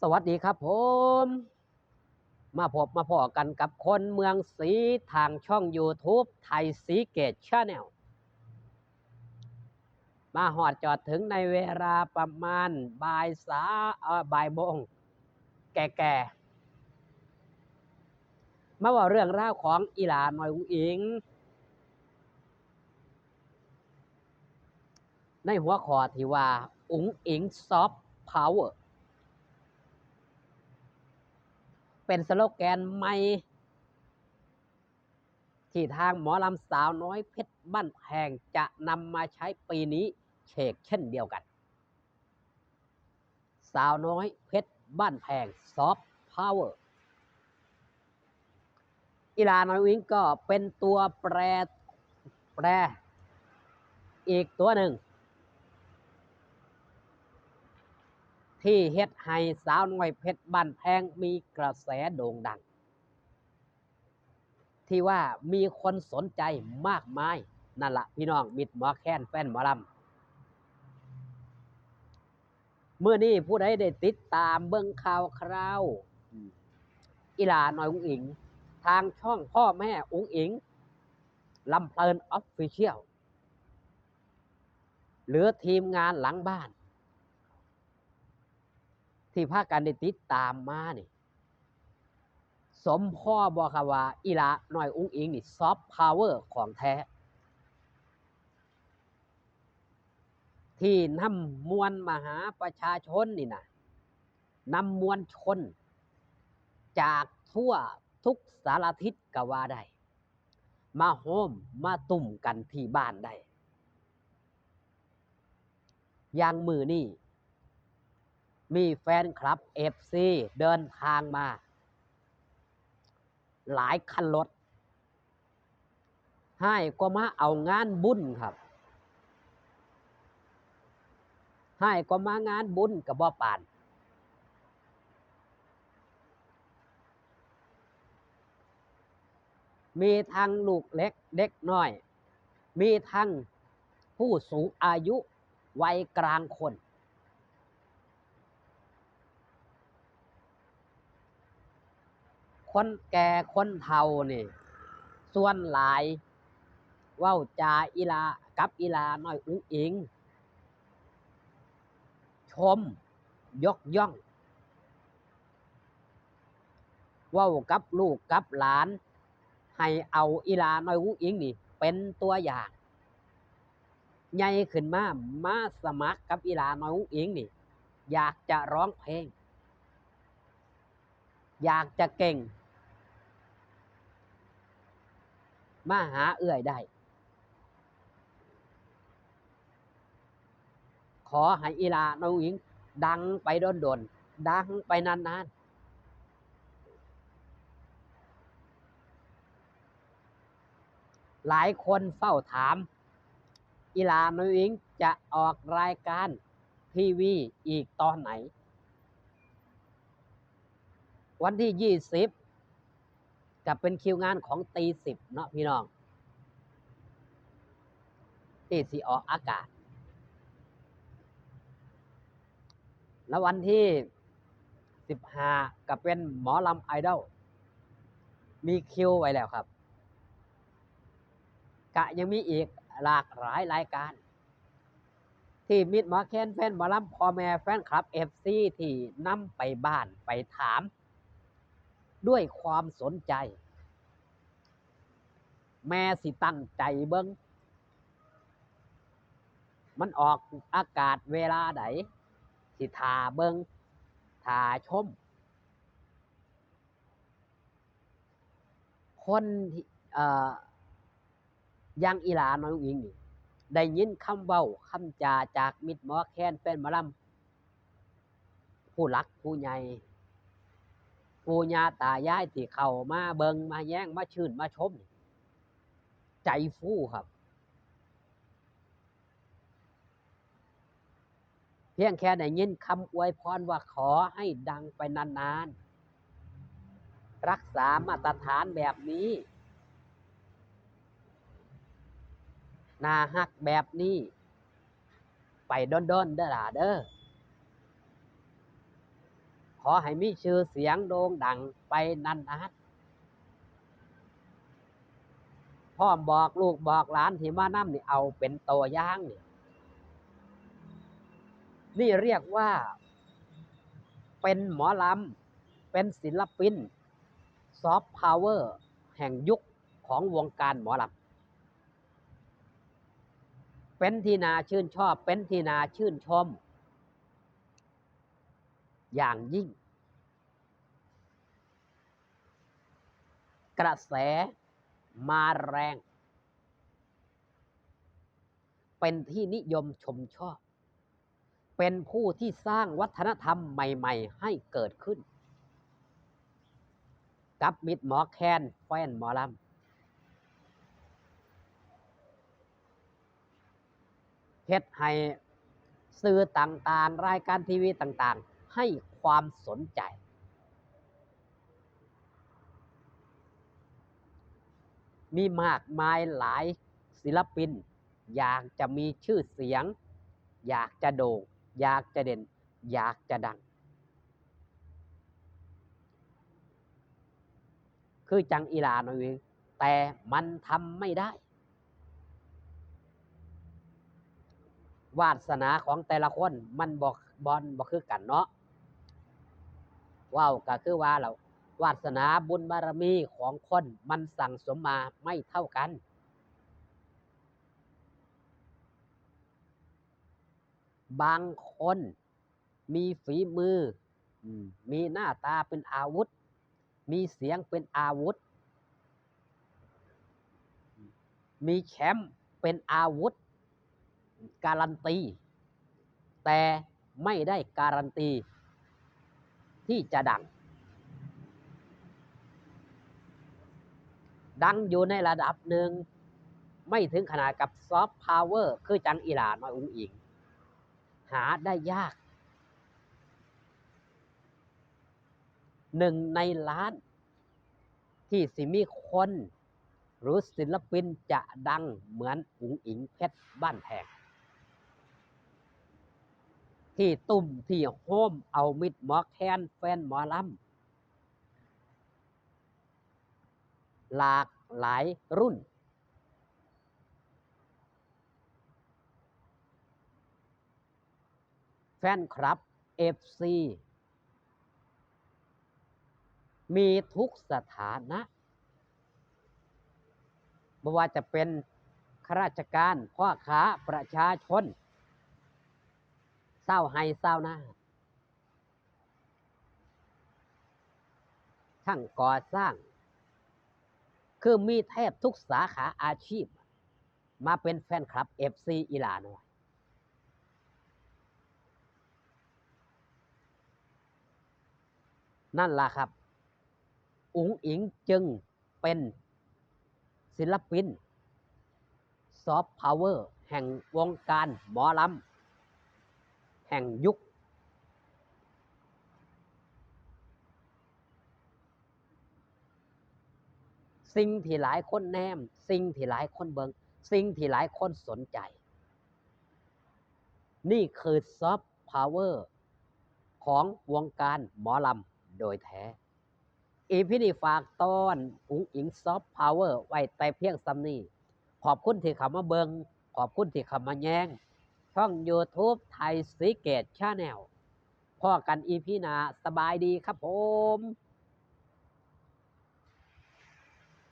สวัสดีครับผม มาพบมาพอกันกับคนเมืองสีทางช่อง YouTube ไทยสีเกตชาแนลมาหอดจอดถึงในเวลาประมาณบ่ายสาเออบ่ายโมงแก่ๆมาว่าเรื่องราวของอีหลาหน่อยอุงอิง ในหัวข้อที่ว่า อุงอิงซอฟต์พาวเวอร์ เป็นสโลแกนใหม่ที่ทางหมอลำสาวน้อยเพชรบ้านแพงจะนำมาใช้ปีนี้เชกเช่นเดียวกัน สาวน้อยเพชรบ้านแพงซอฟต์พาวเวอร์อีลาน้อยวิงก็เป็นตัวแปรแปร อีกตัวหนึ่ง ที่เฮ็ดให้สาวน้อยเพชรบ้านแพงมีกระแสโด่งดัง ที่ว่ามีคนสนใจมากมายนั่นละพี่น้องมิดหมอแค้นแฟนหมอลำเมื่อนี้ผู้ใดได้ติดตามเบิ่งข่าวคราวอืมอีหลาน้อยอุ้งอิง ทางช่องพ่อแม่อุ้งอิงลำเพลินออฟฟิเชียลหรือทีมงานหลังบ้าน ที่ภาคการได้ติดตามมานี่สมพ่อบอกค่ะว่าอีละหน่อยอุ้งอิงนี่ซอฟต์พาวเวอร์ของแท้ ที่นำมวลมหาประชาชนนี่นะนำมวลชน จากทั่วทุกสารทิศกว่าได้ มาโฮมมาตุ่มกันที่บ้านได้อย่างมือนี่ มีแฟนคลับเอฟซีเดินทางมา หลายคันรถ ให้ก็มาเอางานบุญครับ ให้ก็มางานบุญกับบ่ปานมีทั้งลูกเล็กเด็กน้อย มีทั้งผู้สูงอายุวัยกลางคน คนแก่คนเฒ่านี่ส่วนหลาย เว้าจาอีลากับอีลาน้อยอุ้งอิง ชม ยกย่อง เว้ากับลูกกับหลาน ให้เอาอีลาน้อยอุ้งอิงนี่ เป็นตัวอย่างใหญ่ขึ้นมา มาสมัครกับอีลาน้อยอุ้งอิงนี่ อยากจะร้องเพลง อยากจะเก่ง มาหาเอื้อยได้ ขอให้อีลาน้องหญิง ดังไปโดนดนๆดังไปนานๆ หลายคนเฝ้าถาม อีลาน้องหญิงจะออกรายการทีวีอีกตอนไหน วันที่ยี่สิบ จะเป็นคิวงานของตีสิบเนาะพี่น้องที่สิออกอากาศ แล้ววันที่สิบห้าก็เป็นหมอลำไอดอลมีคิวไว้แล้วครับ กะยังมีอีกหลากหลายรายการ ที่มิดหมอแคนแฟนหมอลำพ่อแม่แฟนคลับเอฟซีที่นำไปบ้านไปถาม ด้วยความสนใจ แม่สิตั้งใจเบิงมันออกอากาศเวลาไหนสิทาเบิงทาชม คนยังอีหลาน้อยอิงนี่ได้ยินคำเว้าคำจาจากมิตรหมอแคนแฟนมอลำผู้หลักผู้ใหญ่ ปู่ย่าตายายที่เข้ามาเบิงมาแย่งมาชื่นมาชม ใจฟูครับ เพียงแค่ได้ยินคำอวยพรว่าขอให้ดังไปนานๆ รักษามาตรฐานแบบนี้นาฮักแบบนี้ ไปด้นๆเด้อล่ะเด้อ ขอให้มีชื่อเสียงโด่งดังไปนานๆพ่อบอกลูกบอกหลานที่มานํนี่เอาเป็นตัวอย่างนี่นี่เรียกว่า เป็นหมอลำ เป็นศิลปิน ซอฟต์พาวเวอร์ แห่งยุคของวงการหมอลำเป็นที่นาชื่นชอบ เป็นที่นาชื่นชม อย่างยิ่ง กระแสมาแรง เป็นที่นิยมชมชอบ เป็นผู้ที่สร้างวัฒนธรรมใหม่ ๆ ให้เกิดขึ้น กับมิตรหมอแคนแฟนหมอลำเฮ็ดให้สื่อต่างๆ รายการทีวีต่างๆ ให้ความสนใจ มีมากมายหลายศิลปิน อยากจะมีชื่อเสียง อยากจะโด่งอยากจะเด่น อยากจะดัง คือจังอีลาหน่อยแต่มันทำไม่ได้ วาสนาของแต่ละคนมันบอกบอลบอกคือกันเนาะ ว้าวก็คือว่าเราวาสนาบุญบารมีของคนมันสั่งสมมาไม่เท่ากัน บางคนมีฝีมือมมีหน้าตาเป็นอาวุธ มีเสียงเป็นอาวุธ มีแชมป์เป็นอาวุธ การันตี แต่ไม่ได้การันตี ที่จะดัง ดังอยู่ในระดับหนึ่ง ไม่ถึงขนาดกับซอฟต์พาวเวอร์คือจังอีหลาน้อยอุ้งอิง หาได้ยาก หนึ่งในล้าน ที่สิมีคนหรือศิลปินจะดังเหมือนอุ๋งอิงเพชรบ้านแพง ที่ตุ่มที่โฮมเอามิดหมอแคนแฟนหมอลำหลากหลายรุ่น แฟนคลับ FC มีทุกสถานะไม่ว่าจะเป็นข้าราชการพ่อค้าประชาชน เศร้าไห้เศร้าหน้าทั้งก่อสร้าง คือมีแทบทุกสาขาอาชีพ มาเป็นแฟนคลับ FC อีหลาน่อยนั่นล่ะครับ อุ๋งอิงจึงเป็นศิลปิน ซอฟต์พาวเวอร์ แห่งวงการหมอลำ ห่งยุค สิ่งที่หลายคนแนม สิ่งที่หลายคนเบิงสิ่งที่หลายคนสนใจ นี่คือซอฟต์พาวเวอร์ของวงการหมอลำโดยแท้ อีพีนี้ฝากตอนอุ๋งอิงซอฟต์พาวเวอร์ไว้แต่เพียงซ้ำนี้ ขอบคุณที่เขามาเบิง ขอบคุณที่เขามาแย้ง ช่อง YouTube ไทยสีเกตชาแนลพ่อกันอีพีนาสบายดีครับผม